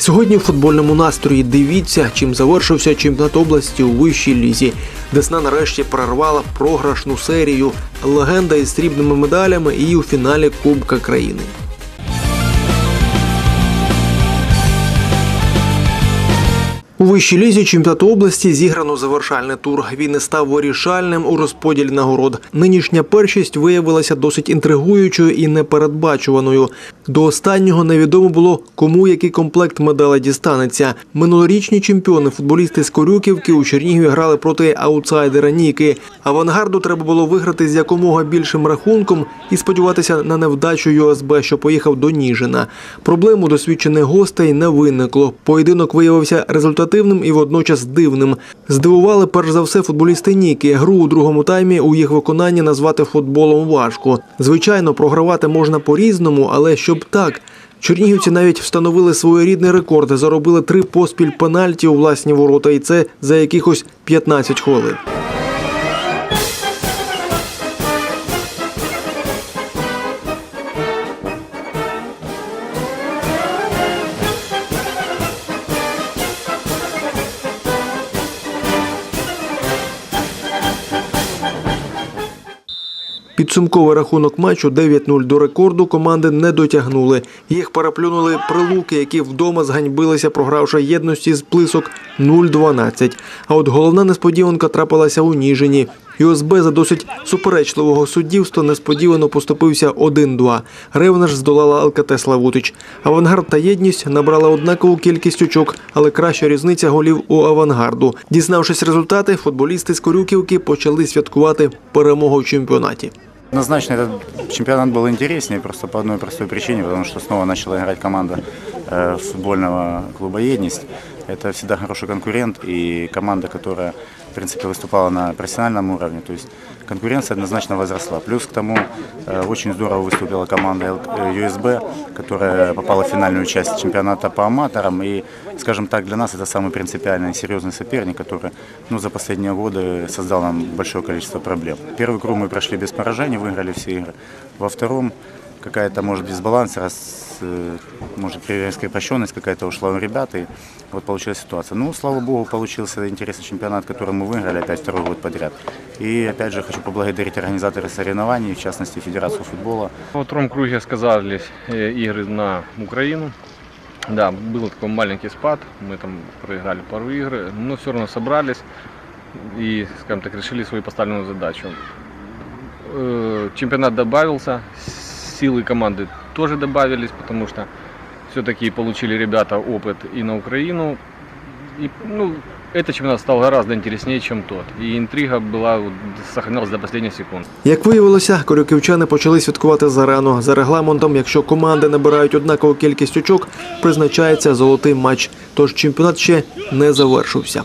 Сьогодні в футбольному настрої дивіться, чим завершився чемпіонат області у вищій лізі. Десна нарешті прорвала програшну серію. Легенда із срібними медалями і у фіналі Кубка країни. У вищій лізі чемпіонату області зіграно завершальний тур. Він не став вирішальним у розподілі нагород. Нинішня першість виявилася досить інтригуючою і непередбачуваною. До останнього невідомо було, кому який комплект медалей дістанеться. Минулорічні чемпіони футболісти з Корюківки у Чернігові грали проти аутсайдера Ніки. Авангарду треба було виграти з якомога більшим рахунком і сподіватися на невдачу ЮСБ, що поїхав до Ніжина. Проблем у досвідчених гостей не виникло. Поєдинок виявився результативним і водночас дивним. Здивували перш за все футболісти Ніки. Гру у другому таймі у їх виконанні назвати футболом важко. Звичайно, програвати можна по-різному, але щоб так. Чернігівці навіть встановили своєрідний рекорд, заробили три поспіль пенальті у власні ворота, і це за якихось 15 хвилин. Підсумковий рахунок матчу 9-0 до рекорду команди не дотягнули. Їх переплюнули прилуки, які вдома зганьбилися, програвши єдності з плисок 0-12. А от головна несподіванка трапилася у Ніжині. ЮСБ за досить суперечливого суддівства несподівано поступився 1-2. Ревнаш здолала ЛКТ Славутич. Авангард та єдність набрали однакову кількість очок, але краща різниця голів у авангарду. Дізнавшись результати, футболісти з Корюківки почали святкувати перемогу в чемпіонаті. Однозначно этот чемпионат был интереснее просто по одной простой причине, потому что снова начала играть команда э, футбольного клуба «Едность». Это всегда хороший конкурент и команда, которая, в принципе, выступала на профессиональном уровне. То есть конкуренция однозначно возросла. Плюс к тому э, очень здорово выступила команда Л- э, ЮСБ, которая попала в финальную часть чемпионата по аматорам. И, скажем так, для нас это самый принципиальный и серьезный соперник, который ну, за последние годы создал нам большое количество проблем. Первый круг мы прошли без поражений, выиграли все игры. Во втором какая-то, может, дисбаланс, раз, э, может, раскрепощенность какая-то ушла у ребят, и вот получилась ситуация. Ну, слава богу, получился интересный чемпионат, который мы выиграли опять второй год подряд. И, опять же, хочу поблагодарить организаторы соревнований, в частности, Федерацию футбола. Во втором круге сказались э, игры на Украину. Да, был такой маленький спад, мы там проиграли пару игр, но все равно собрались и, скажем так, решили свою поставленную задачу. Э, Чемпионат добавился, силы команды тоже добавились, потому что все-таки получили ребята опыт и на Украину. И, ну, этот чемпионат стал гораздо интереснее, чем тот. И интрига была, вот, сохранялась до последних секунд. Як виявилося, корюківчани почали святкувати зарано. За регламентом, якщо команди набирають однакову кількість очок, призначається золотий матч. Тож чемпіонат ще не завершився.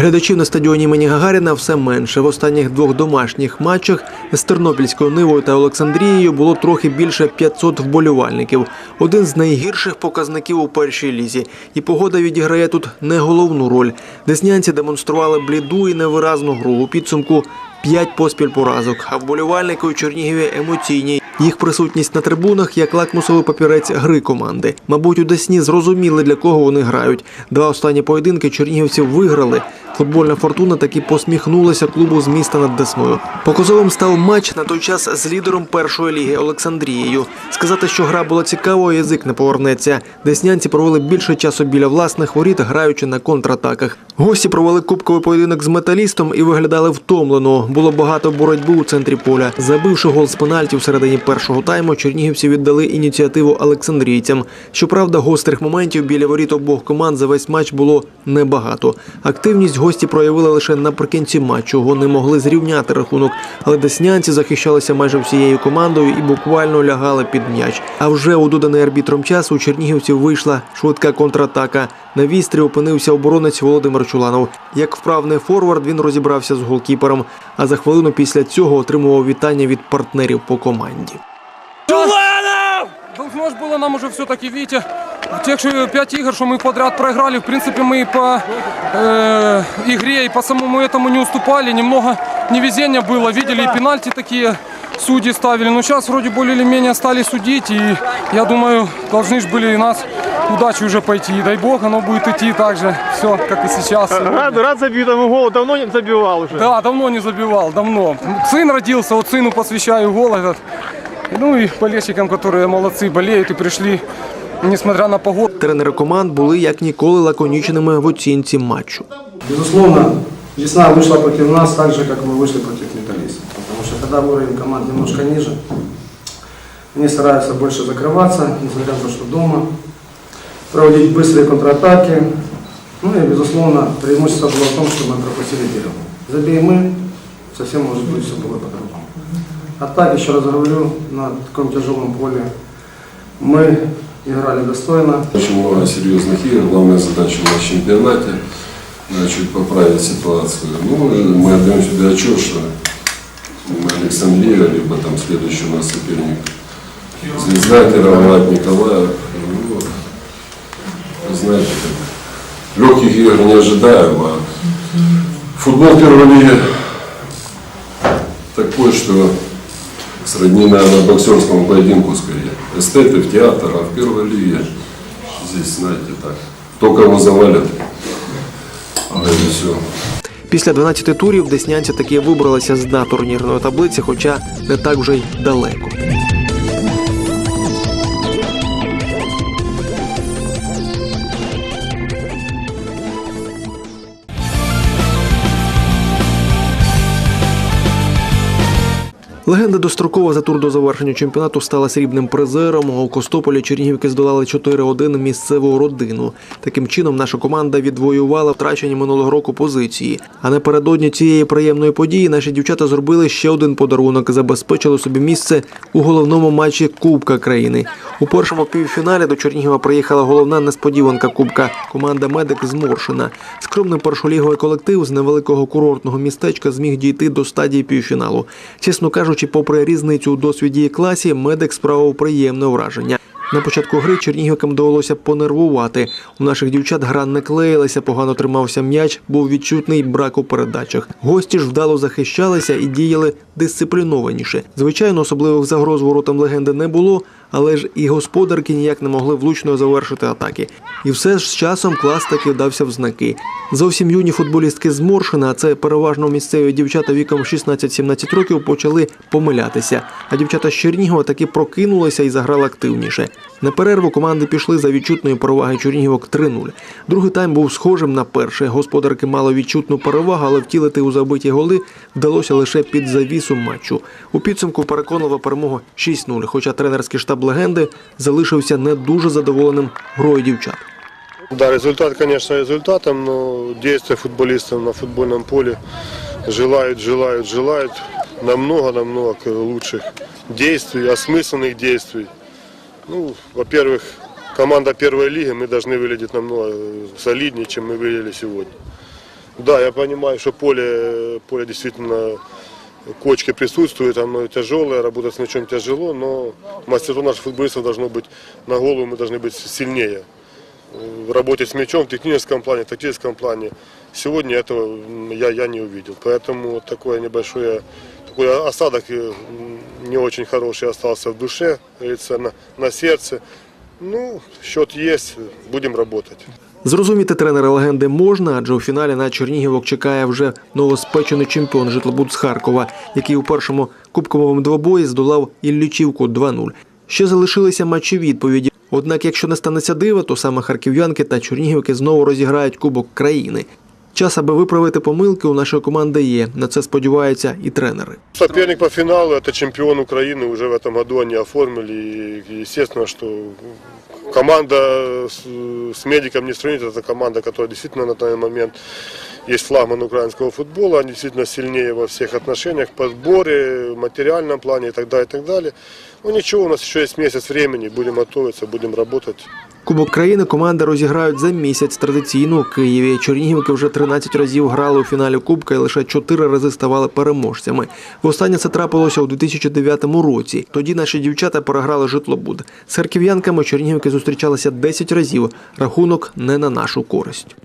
Глядачів на стадіоні імені Гагаріна все менше. В останніх двох домашніх матчах з Тернопільською Нивою та Олександрією було трохи більше 500 вболівальників. Один з найгірших показників у першій лізі. І погода відіграє тут не головну роль. Деснянці демонстрували бліду і невиразну гру. У підсумку п'ять поспіль поразок. А вболівальники у Чернігові емоційні. Їх присутність на трибунах як лакмусовий папірець гри команди. Мабуть, у Десні зрозуміли, для кого вони грають. Два останні поєдинки чернігівці виграли. Футбольна фортуна таки посміхнулася клубу з міста над Десною. Показовим став матч на той час з лідером першої ліги Олександрією. Сказати, що гра була цікавою, язик не повернеться. Деснянці провели більше часу біля власних воріт, граючи на контратаках. Гості провели кубковий поєдинок з металістом і виглядали втомлено. Було багато боротьби у центрі поля. Забивши гол з пенальті в середині першого тайму, чернігівці віддали ініціативу олександрійцям. Щоправда, гострих моментів біля воріт обох команд за весь матч було небагато. Активність гості проявили лише наприкінці матчу. Вони могли зрівняти рахунок, але деснянці захищалися майже всією командою і буквально лягали під м'яч. А вже у доданий арбітром час у чернігівців вийшла швидка контратака. На вістрі опинився оборонець Володимир Чуланов. Як вправний форвард він розібрався з голкіпером, а за хвилину після цього отримував вітання від партнерів по команді. Должно ж было нам уже все-таки, видите, в тех же пять игр, что мы подряд проиграли, в принципе, мы и по э, игре, и по самому этому не уступали. Немного невезения было, видели и пенальти такие судьи ставили. Но сейчас вроде более или менее стали судить. И я думаю, должны же были и нас удачи уже пойти. И дай бог, оно будет идти так же. Все, как и сейчас. Рад, рад забитому голу, давно не забивав уже. Да, давно не забивал, давно. Сын родился, вот сыну посвящаю гол этот. Ну и болельщикам, которые молодцы, болеют и пришли, несмотря на погоду. Тренери команд були як ніколи лаконічними в оцінці матчу. Безусловно, весна вышла против нас так же, как мы вышли против металлистов. Потому что когда уровень команд немножко ниже, они стараются больше закрываться, несмотря на то, что дома, проводить быстрые контратаки. Ну и, безусловно, преимущество было в том, что мы пропустили первым. Забей мы, совсем может быть все было по-другому. А так, еще раз говорю, на таком тяжелом поле мы играли достойно. Очень много серьезных игр. Главная задача у нас в чемпионате чуть поправить ситуацию. Ну, мы отдаем себе отчет, что Александрия, либо там следующий у нас соперник Звезда, Кировоград, Николаев. Ну, знаете, как легких игр не ожидаем, а футбол первой лиги такой, что сродни, наверное, боксерскому поединку скорее. Эстеты в театр, а в первой лиге здесь, знаете, так, кто кого завалят, а это все. Після 12 турів деснянці таки вибралися з дна турнірної таблиці, хоча не так вже й далеко. Легенда достроково за тур до завершення чемпіонату стала срібним призером. У Костополі Чернігівки здолали 4-1 місцеву родину. Таким чином, наша команда відвоювала втрачені минулого року позиції. А напередодні цієї приємної події наші дівчата зробили ще один подарунок. Забезпечили собі місце у головному матчі Кубка країни. У першому півфіналі до Чернігова приїхала головна несподіванка Кубка команда Медик з Моршина. Скромний першоліговий колектив з невеликого курортного містечка зміг дійти до стадії півфіналу. Чесно кажучи, попри різницю у досвіді і класі, медик справив приємне враження. На початку гри чернігівкам довелося понервувати. У наших дівчат гра не клеїлася, погано тримався м'яч, був відчутний брак у передачах. Гості ж вдало захищалися і діяли дисциплінованіше. Звичайно, особливих загроз воротам легенди не було, але ж і господарки ніяк не могли влучно завершити атаки. І все ж з часом клас таки вдався в знаки. Зовсім юні футболістки з Моршина, а це переважно місцеві дівчата віком 16-17 років, почали помилятися. А дівчата з Чернігова таки прокинулися і заграли активніше. На перерву команди пішли за відчутної переваги Чернігівок 3-0. Другий тайм був схожим на перший. Господарки мали відчутну перевагу, але втілити у забиті голи вдалося лише під завісу матчу. У підсумку переконала перемога 6-0, хоча тренерський штаб легенди залишився не дуже задоволеним грою дівчат. Да, результат, конечно, результатом, но действия футболистов на футбольном поле желают, желают, желают намного-намного лучших действий, осмысленных действий. Ну, во-первых, команда первой лиги, мы должны выглядеть намного солиднее, чем мы выглядели сегодня. Да, я понимаю, что поле, поле действительно кочки присутствуют, оно тяжелое, работать с мячом тяжело, но мастерство наших футболистов должно быть на голову, мы должны быть сильнее в работе с мячом, в техническом плане, в тактическом плане. Сегодня этого м, я, я не увидел. Поэтому вот такое небольшое такой осадок э, не очень хороший остался в душе, говорится, на, на сердце. Ну, счет есть, будем работать. Зрозуміти тренера легенди можна, адже у фіналі на Чернігівок чекає вже новоспечений чемпіон житлобуд з Харкова, який у першому кубковому двобої здолав Іллічівку 2-0. Ще залишилися матчі відповіді. Однак, якщо не станеться дива, то саме харків'янки та чернігівки знову розіграють Кубок країни. Час, аби виправити помилки, у нашої команди є. На це сподіваються і тренери. Соперник по финалу это чемпион Украины, уже в этом году они оформили. И естественно, что команда с, с медиком не сравнить, это команда, которая действительно на данный момент есть флагман украинского футбола, они действительно сильнее во всех отношениях, подборе, материальном плане и так далее, и так далее. Ну ничего, у нас еще есть месяц времени, будем готовиться, будем работать. Кубок країни команди розіграють за місяць традиційно у Києві. Чернігівки вже 13 разів грали у фіналі Кубка і лише 4 рази ставали переможцями. Востаннє це трапилося у 2009 році. Тоді наші дівчата переграли житлобуд. З харків'янками Чернігівки зустрічалися 10 разів. Рахунок не на нашу користь.